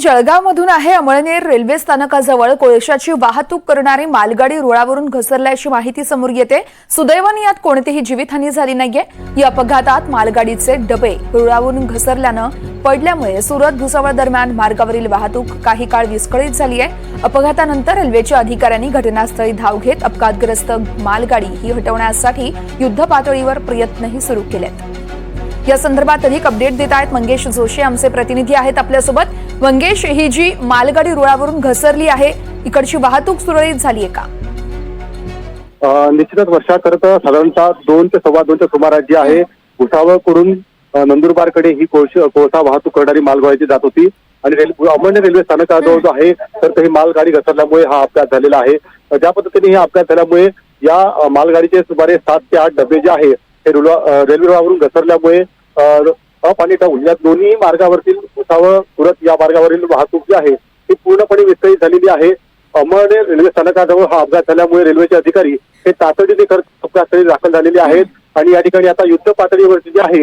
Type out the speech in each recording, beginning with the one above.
जळगावमधून आहे अमळनेर रेल्वे स्थानकाजवळ कोळशाची वाहतूक करणारी मालगाडी रुळावरून घसरल्याची माहिती समोर येते. सुदैवाने यात कोणतीही जीवितहानी झाली नाहीये. या अपघातात मालगाडीचे डबे रुळावरून घसरल्यानं पडल्यामुळे सुरत भुसावळ दरम्यान मार्गावरील वाहतूक काही काळ विस्कळीत झाली आहे अपघातानंतर रेल्वेच्या अधिकाऱ्यांनी घटनास्थळी धाव घेत अपघातग्रस्त मालगाडी ही हटवण्यासाठी युद्ध पातळीवर प्रयत्नही सुरू केलेत. या संदर्भात अधिक अपडेट देत आहेत मंगेश जोशी आमचे प्रतिनिधी आहेत आपल्यासोबत. मंगेश ही जी मालगाडी रुळावरून घसरली आहे इकडची वाहतूक सुरळीत झाली आहे का? निश्चितच वर्षा खरं तर साधारणतः दोन ते सव्वा दोनच्या सुमारास जी आहे भुसावळकडून अ, नंदुरबारकडे ही कोळश कोळसा वाहतूक करणारी मालगाडी जात होती. आणि अमळनेर रेल्वे स्थानकाजवळ जो आहे तर ही मालगाडी घसरल्यामुळे हा अपघात झालेला आहे. ज्या पद्धतीने हा अपघात झाल्यामुळे या मालगाडीचे सुमारे सात ते आठ डबे जे आहे हे रेल्वे रुळावरून घसरल्यामुळे अप आणि डाऊन या दोन्ही मार्गावरील भुसावळ सुरत या मार्गावरील वाहतूक जी आहे ती पूर्णपणे विस्कळीत झालेली आहे. अमळनेर रेल्वे स्थानकाजवळ हा अपघात झाल्यामुळे रेल्वेचे अधिकारी हे तातडीने अपघातस्थळी दाखल झालेले आहेत. आणि या ठिकाणी आता युद्ध पातळीवरती जे आहे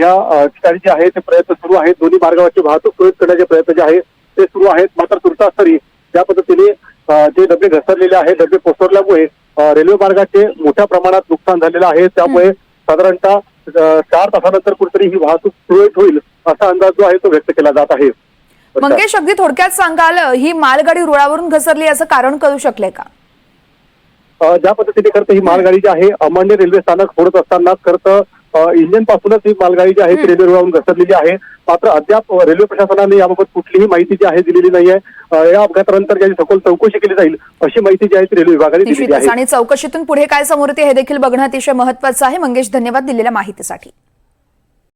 या ठिकाणी जे आहे ते प्रयत्न सुरू आहेत. दोन्ही मार्गावरची वाहतूक सुरळीत करण्याचे प्रयत्न जे आहेत ते सुरू आहेत. मात्र तुर्तास्थळी ज्या पद्धतीने जे डबे घसरलेले आहेत डबे कोसरल्यामुळे रेल्वे मार्गाचे मोठ्या प्रमाणात नुकसान झालेलं आहे. त्यामुळे साधारणतः चार तासानंतर कुठेतरी ही वाहतूक सुरळीत होईल असा अंदाज जो आहे तो व्यक्त केला जात आहे. मंगेश अगदी थोडक्यात सांगाल ही मालगाडी रुळावरून घसरली याचं कारण कळू शकले का? ज्या पद्धतीने खरं तर ही मालगाडी जी आहे अमळनेर रेल्वे स्थानक सोडत असताना अ, इंजिन पासूनच ही मालगाडी जी आहे ती रेल्वे रुळावरून घसरलेली आहे. मात्र अद्याप रेल्वे प्रशासनाने याबाबत कुठलीही माहिती जी आहे दिलेली नाही आहे अ, या अपघातानंतर ज्याची सखोल चौकशी केली जाईल अशी माहिती जी आहे ती रेल्वे विभागाने दिलेली निश्चितच. आहे. आणि चौकशीतून पुढे काय समोर येते हे देखील बघणं अतिशय महत्वाचं आहे. मंगेश धन्यवाद दिलेल्या माहितीसाठी.